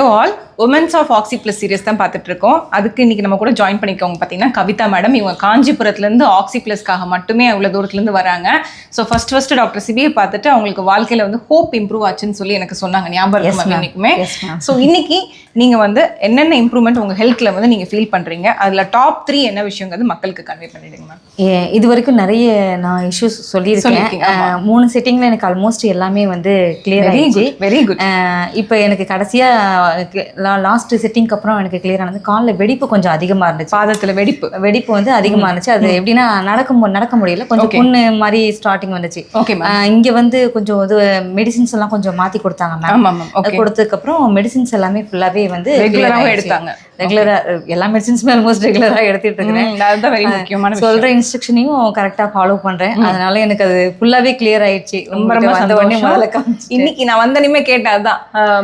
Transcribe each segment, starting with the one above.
all womens of Oxy Plus series தான் பார்த்துட்டு இருக்கோம் அதுக்கு இன்னைக்கு நம்ம கூட ஜாயின் பண்ணிக்கோங்க பார்த்தீங்கன்னா கவிதா மேடம் இவங்க காஞ்சிபுரத்துலேருந்து ஆக்சி ப்ளஸ்க்காக மட்டுமே அவ்வளோ தூரத்துலேருந்து வராங்க. ஸோ ஃபர்ஸ்ட் ஃபர்ஸ்ட் டாக்டர் சிபியை பார்த்துட்டு அவங்களுக்கு வாழ்க்கையில் வந்து ஹோப் இம்ப்ரூவ் ஆச்சுன்னு சொல்லி எனக்கு சொன்னாங்க. ஞாபகம் இருக்கும். இன்னைக்குமே. ஸோ இன்னைக்கு நீங்கள் வந்து என்னென்ன இம்ப்ரூவ்மெண்ட் உங்கள் ஹெல்த்தில் வந்து நீங்கள் ஃபீல் பண்ணுறீங்க அதில் டாப் த்ரீ என்ன விஷயங்கிறது மக்களுக்கு கன்வே பண்ணிடுங்க மேம் இது வரைக்கும் நிறைய நான் இஷ்யூஸ் சொல்லியிருக்கேன். மூணு செட்டிங்ல எனக்கு ஆல்மோஸ்ட் எல்லாமே வந்து கிளியர் குட் வெரி குட் இப்போ எனக்கு கடைசியா லாஸ்ட் செட்டிங்க்கு அப்புறம் எனக்கு கிளியர் ஆனது காலில் வெடிப்பு கொஞ்சம் அதிகமா இருந்துச்சு. பாதத்தில் வெடிப்பு. வெடிப்பு வந்து அதிகமா இருந்துச்சு. அது எப்படின்னா நடக்க நடக்க முடியல. கொஞ்சம். புண்ணு மாதிரி ஸ்டார்டிங் வந்துச்சு. ஓகே இங்க வந்து கொஞ்சம் இது மெடிசின்ஸ் எல்லாம் கொஞ்சம் மாத்தி கொடுத்தாங்க மேம் ஆமாம் மேம் ஓகே கொடுத்ததுக்கு அப்புறம் மெடிசின்ஸ் எல்லாமே ஃபுல்லாவே வந்து ரெகுலராகவும் எடுத்தாங்க. ரெகுலரா எல்லா மெடிசின்ஸுமே ஆல்மோஸ்ட் ரெகுலரா எடுத்துட்டு இருக்கிறேன் அதுதான் வெரி முக்கியமான சொல்ற இன்ஸ்ட்ரக்ஷனையும் கரெக்டா ஃபாலோ பண்றேன். அதனால எனக்கு அது ஃபுல்லாவே கிளியர் ஆயிடுச்சு. ரொம்ப ரொம்ப வந்த உடனே முதல்ல. இன்னைக்கு நான் வந்தனுமே கேட்டேன் அதான்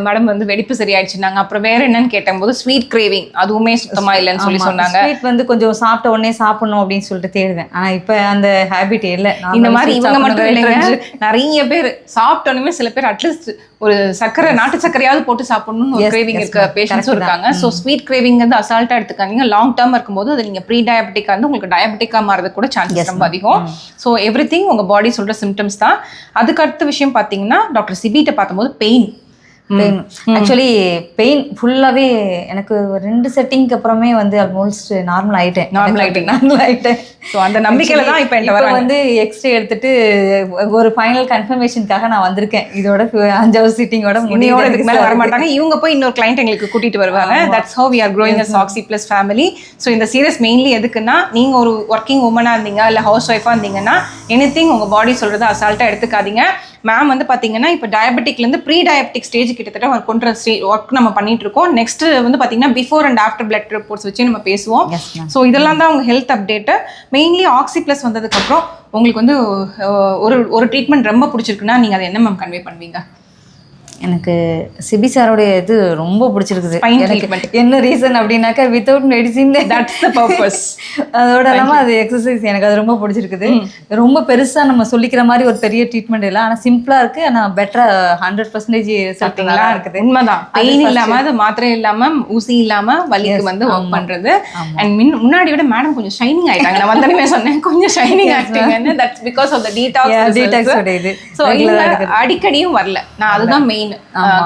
மேடம் வந்து வெடிப்பு சரியாயிடுச்சுனாங்க அப்புறம் வேற என்னன்னு கேட்டபோது ஸ்வீட் கிரேவிங் அதுவுமே சுத்தமா இல்லைன்னு சொல்லி சொன்னாங்க. Sweet வந்து கொஞ்சம் சாப்பிட்ட உடனே சாப்பிடணும் அப்படின்னு சொல்லிட்டு தேடுவேன். ஆனா இப்ப அந்த ஹேபிட் இல்ல. இந்த மாதிரி இவங்க மட்டும் இல்லைங்க. நிறைய பேர் சாப்பிட்டோன்னே சில பேர் அட்லீஸ்ட் ஒரு சக்கரை நாட்டு சக்கரையாவது போட்டு சாப்பிடணும்னு ஒரு கிரேவிங் இருக்க. பேஷண்ட்ஸும். இருக்காங்க. ஸோ ஸ்வீட் கிரேவிங் வந்து அசால்ட்டா எடுத்துக்காதீங்க. லாங் டேர்ம் இருக்கும்போது அது நீங்க ப்ரீ டயபெட்டிக்கா இருந்து உங்களுக்கு டயபெட்டிக்கா மாறது கூட சான்சஸ் ரொம்ப அதிகம். ஸோ எவ்ரி திங் உங்க பாடி சொல்ற சிம்டம்ஸ் தான். அதுக்கு அடுத்த விஷயம் பார்த்தீங்கன்னா டாக்டர் சிபிட்ட பார்த்தபோது பெயின் பெயின் ஆக்சுவலி பெயின் ஃபுல்லாவே எனக்கு ரெண்டு செட்டிங்க்கு அப்புறமே வந்து ஆல்மோஸ்ட் நார்மல் ஆயிட்டேன். Normal ஆயிட்டீங்க. நார்மல் ஆயிட்டேன். ஸோ அந்த நம்பிக்கையில தான் இப்போ இப்போ வந்து எக்ஸ்ரே எடுத்துட்டு ஒரு ஃபைனல் கன்ஃபர்மேஷனுக்காக நான் வந்திருக்கேன். இதோட அஞ்சாவது சிட்டிங்கோட இன்னையோட இதுக்கு மேல வர மாட்டாங்க இவங்க போய் இன்னொரு கிளைண்ட் எங்களுக்கு கூட்டிட்டு வருவாங்க. That's how we are growing as Oxy Plus family so இந்த சீரியஸ் மெயின்லி எதுக்குன்னா நீங்க ஒரு ஒர்க்கிங் உமனா இருந்தீங்க இல்ல ஹவுஸ் ஒய்ஃபா இருந்தீங்கன்னா எனி உங்க பாடி சொல்றதை அசால்ட்டா எடுத்துக்காதீங்க. மேம் வந்து பாத்தீங்கன்னா இப்போ டயபெட்டிக்ல இருந்து ப்ரீ டயபெட்டிக் ஸ்டேஜ் கிட்டத்தட்ட ஒர்க் கொண்டு ஒர்க் நம்ம பண்ணிட்டு இருக்கோம். நெக்ஸ்ட் வந்து பாத்தீங்கன்னா before and after blood reports வச்சு நம்ம பேசுவோம். ஸோ இதெல்லாம் தான் உங்க health update mainly Oxy Plus வந்ததுக்கப்புறம் உங்களுக்கு வந்து ஒரு ஒரு ட்ரீட்மெண்ட் ரொம்ப பிடிச்சிருக்குன்னா நீங்க அதை என்ன மேம் கன்வே பண்ணுவீங்க? எனக்கு சிபி சாரோடைய இது ரொம்ப பிடிச்சிருக்குது. என்ன ரீசன் அப்படின்னாக்கா வித்தவுட் மெடிசின் பர்பஸ் அதோட இல்லாம அது எக்ஸசைஸ் எனக்கு அது ரொம்ப பிடிச்சிருக்குது. ரொம்ப பெருசா நம்ம சொல்லிக்கிற மாதிரி ஒரு பெரிய ட்ரீட்மெண்ட் இல்லை. ஆனா சிம்பிளா இருக்கு. ஆனா பெட்டரா ஹண்ட்ரட் பர்சன்டேஜ் பார்த்தீங்களா இருக்குது. உண்மைதான். Pain first. இல்லாம அது மாத்திரை இல்லாம ஊசி இல்லாம வலிக்கு வந்து ஒர்க் ஆமா. அண்ட் மின் முன்னாடி விட மேடம் கொஞ்சம் ஷைனிங் ஆயிட்டாங்க. நான் வந்தனமே சொன்னேன் கொஞ்சம் shining ஆக்டிங்னு that's because of the detox ஓட இது. ஸோ. அடிக்கடியும் வரல. நான் அதுதான் மெயின்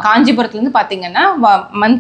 காஞ்சிபுரத்துல இருந்து பாத்தீங்கன்னா மந்த்